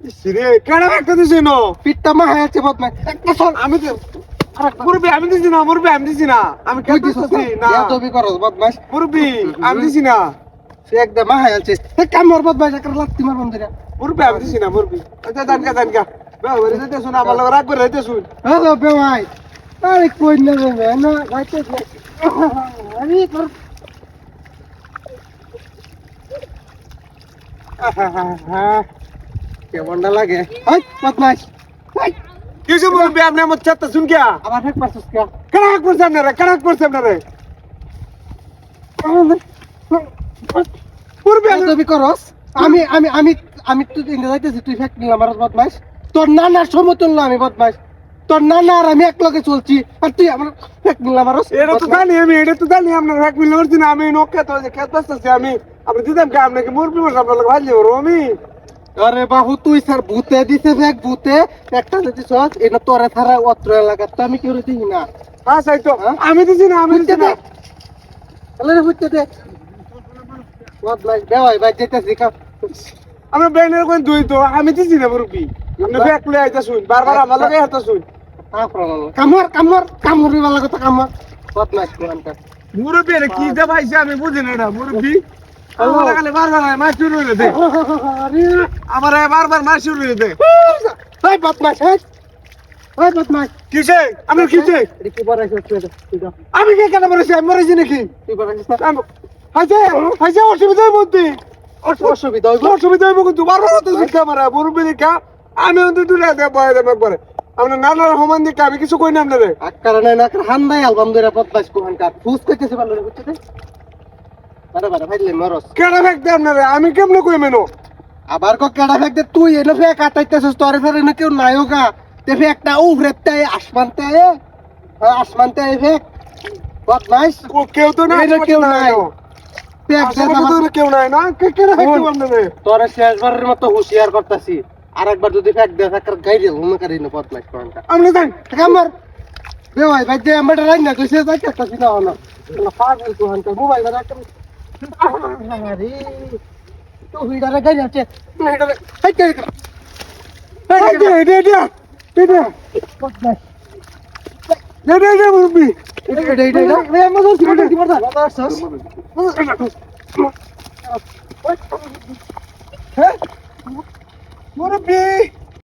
একটা দিছি না? পিটটা মা হয়েছে বদমাশ একটা চোর আমি মুরবি আমি দিছি না মুরবি আমি দিছি না। আমি তুই দিছি না। তুমি করস বদমাশ মুরবি আমি দিছি না। সে একদম মা হয়েছে কামর বদমাশ একটা লাত্তি মার বন্ধুরা মুরবি আমি দিছি না মুরবি আচ্ছা দানকা দানকা বাবা রে দিতে শুন আমার লগে রাগ করে দিতে শুন হ্যালো বেওয়াই আরে কই না রে না রাইতে আরে তোর কেমনটা লাগে? হাই বদমাশ হাই কিছু মুরবি আপনি আমার চাত্তা শুন কে আবার হেক পারছিস কে কেডা করছে আপনারা? কেডা করছে আপনারা? মুরবি আমি করস। আমি আমি আমি আমি তুই ইন্দা যাইতেছি তুই ফেক নিলাম আর বদমাশ তোর নানার সমতুল্য আমি বদমাশ তোর নানা আর আমি এক লগে চলছি। আর তুই আমার নিলাম আর এটা তো জানি আমি এটা তো জানি আপনার এক মিল করছি না। আমি নৌকা তো যে খেতে আমি আপনি দিতাম কে? আপনাকে মুরবি মাস আপনার ওরো আমি। আরে বাবু তুই স্যার ভূতে দিছে ভূতে একটা যদি সস এটা তোরে ছাড়া অত্র তো আমি কেউ দিই না। হ্যাঁ সাই তো। হ্যাঁ? আমি দিছি না আমি দিছি না। তাহলে রে দে। বদমাশ দেওয়াই ভাই যেতেছি কা আমরা ব্যানের কোন দুই তো আমি দিছি না আপনি লয়ে আইতা শুন বারবার আমার লগে হাতা শুন। কামর কামর কামর কামর বদমাশ কি দে ভাইছে আমি বুঝি না। আমার বারবার মাছ শুরু কিসে? আমি কিসে? আমি কে কেন মরেছি? আমি মরেছি নাকি? তুই বড় আছে হাইছে হাইছে অসুবিধার মধ্যে অসুবিধা অসুবিধা হইব? কিন্তু বারবার তো শিক্ষা মারা মুরব্বী দীক্ষা আমি অন্তত দূরে দেব বয় দেব একবারে। আপনার নানার সমান দীক্ষা আমি কিছু কই না আপনারে। আকার নাই না হান্দাই অ্যালবাম ধরে বদমাশ কোরআনটা ফুস কইতেছে ভালো বুঝতে দে কেডা ফেকতে আপনারে? আমি কেমনে কই মেনো আবার কো কেডা ফেকতে তুই এনে ফেক কাটাইতেছিস তোরে ফেরে না কেউ নায়োগা তে ফেকটা উভরেতে আসমানতে হ্যাঁ আসমানতে ফেক। বদমাশ ও কেউ তো নাই এটা কেউ নাই। ফেক কেউ নাই না? কে কেডা ফেকতে আপনারে? তোরে শেষবারের মতো হুঁশিয়ার করতাছি। আরেকবার যদি ফেক দে থাকার গাই দে হুমে কারি না বদমাশ কোরআনটা আপনি যান। আমার বেওয়াই ভাই যে আমার রাই না কইছে যাই না হলো পাগল মোবাইল আরে তো হুইডারে গাই যাচ্ছে হুইডারে হাই কে এই দে দে দে দে দে দে দে দে মুরব্বী এটা এটা এটা এটা রে আমার দোস্ত কি কি করতা সস হ্যাঁ মুরব্বী